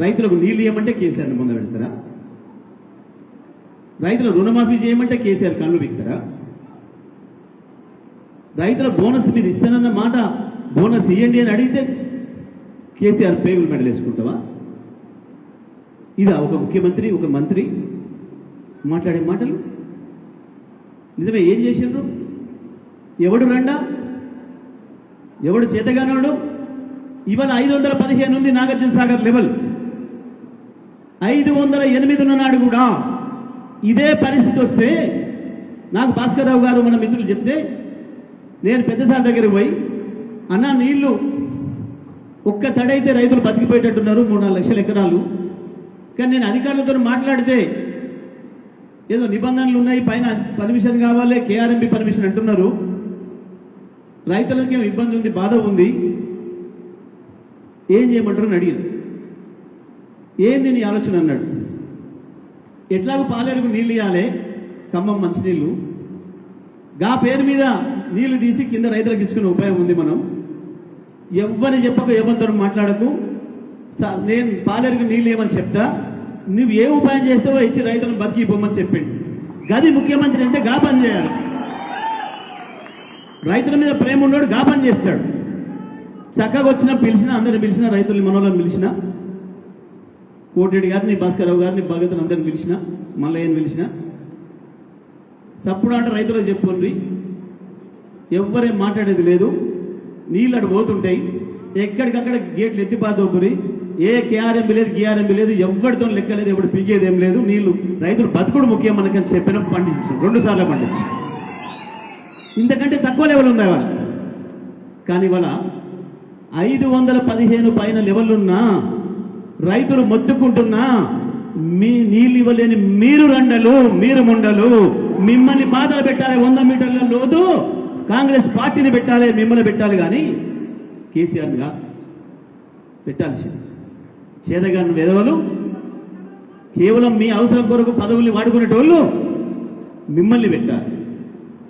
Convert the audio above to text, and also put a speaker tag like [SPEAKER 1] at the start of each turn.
[SPEAKER 1] రైతులకు నీళ్ళు ఇవ్వమంటే కేసీఆర్ని ముందు పెడతారా? రైతుల రుణమాఫీ చేయమంటే కేసీఆర్ కళ్ళు బిక్తారా రైతుల బోనస్ మీరు ఇస్తానన్న మాట బోనస్ ఇవ్వండి అని అడిగితే కేసీఆర్ పేగులు మెడలేసుకుంటావా ఇదా ఒక ముఖ్యమంత్రి ఒక మంత్రి మాట్లాడే మాటలు? నిజమే ఏం చేసిండ్రు? ఎవడు రండా? ఎవడు చేతగానోడు? ఇవాళ ఐదు వందల పదిహేను ఉంది నాగార్జున సాగర్ లెవెల్. ఐదు వందల ఎనిమిది నాడు కూడా ఇదే పరిస్థితి వస్తే నాకు భాస్కర్రావు గారు మన మిత్రులు చెప్తే నేను పెద్దసారి దగ్గరికి పోయి అన్న నీళ్ళు ఒక్క తడైతే రైతులు బతికిపోయేటట్టున్నారు మూడు నాలుగు లక్షల ఎకరాలు. కానీ నేను అధికారులతో మాట్లాడితే ఏదో నిబంధనలు ఉన్నాయి పైన పర్మిషన్ కావాలి కేఆర్ఎంపి పర్మిషన్ అంటున్నారు. రైతులకి ఇబ్బంది ఉంది బాధ ఉంది. ఏం చేయమంటారు? అని అడిగాను ఏంది నీ ఆలోచన అన్నాడు. ఎట్లాగో పాలేరుకు నీళ్ళు ఇవ్వాలి ఖమ్మం మంచినీళ్ళు. గా పేరు మీద నీళ్ళు తీసి కింద రైతులకు ఇచ్చుకునే ఉపాయం ఉంది మనం. ఎవ్వరిని చెప్పక ఎవరితో మాట్లాడకు. నేను పాలేరుకు నీళ్ళు ఏమని చెప్తా. నువ్వు ఏ ఉపాయం చేస్తావో ఇచ్చి రైతులను బతికి పొమ్మని చెప్పిండు. గది ముఖ్యమంత్రి అంటే గా పని చేయాలి. రైతుల మీద ప్రేమ ఉన్నాడు గా పని చేస్తాడు. చక్కగా వచ్చిన పిలిచినా అందరిని పిలిచిన రైతుల్ని మనోళ్ళని పిలిచినా కోటిరెడ్డి గారిని భాస్కరరావు గారిని భగత్ అందరిని పిలిచిన మల్లయ్యని పిలిచిన సప్పుడు అంటే రైతులకు చెప్పుకోండి ఎవ్వరేం మాట్లాడేది లేదు. నీళ్ళు అటు పోతుంటాయి. ఎక్కడికక్కడ గేట్లు ఎత్తిపాతోపురి ఏ కేఆర్ఎంబి లేదు కేఆర్ఎంబి లేదు ఎవరితో లెక్క లేదు ఎవడు పీకేది ఏం లేదు. నీళ్ళు రైతులు బతుకుడు ముఖ్యం మనకని చెప్పిన పండించాం రెండు సార్లు పండించాం ఇంతకంటే తక్కువ లెవెల్ ఉంది ఇవాళ? కానీ ఇవాళ ఐదు వందల పదిహేను పైన లెవెల్లున్నా రైతులు మొత్తుకుంటున్నా మీ నీళ్ళు ఇవ్వలేని మీరు రండలు మీరు ముండలు మిమ్మల్ని బాధలు పెట్టాలి వంద మీటర్ల లోతు కాంగ్రెస్ పార్టీని పెట్టాలి మిమ్మల్ని పెట్టాలి కానీ కేసీఆర్గా పెట్టాల్సింది. చేదగాని విధవలు కేవలం మీ అవసరం కొరకు పదవుల్ని వాడుకునేటోళ్ళు మిమ్మల్ని పెట్టాలి.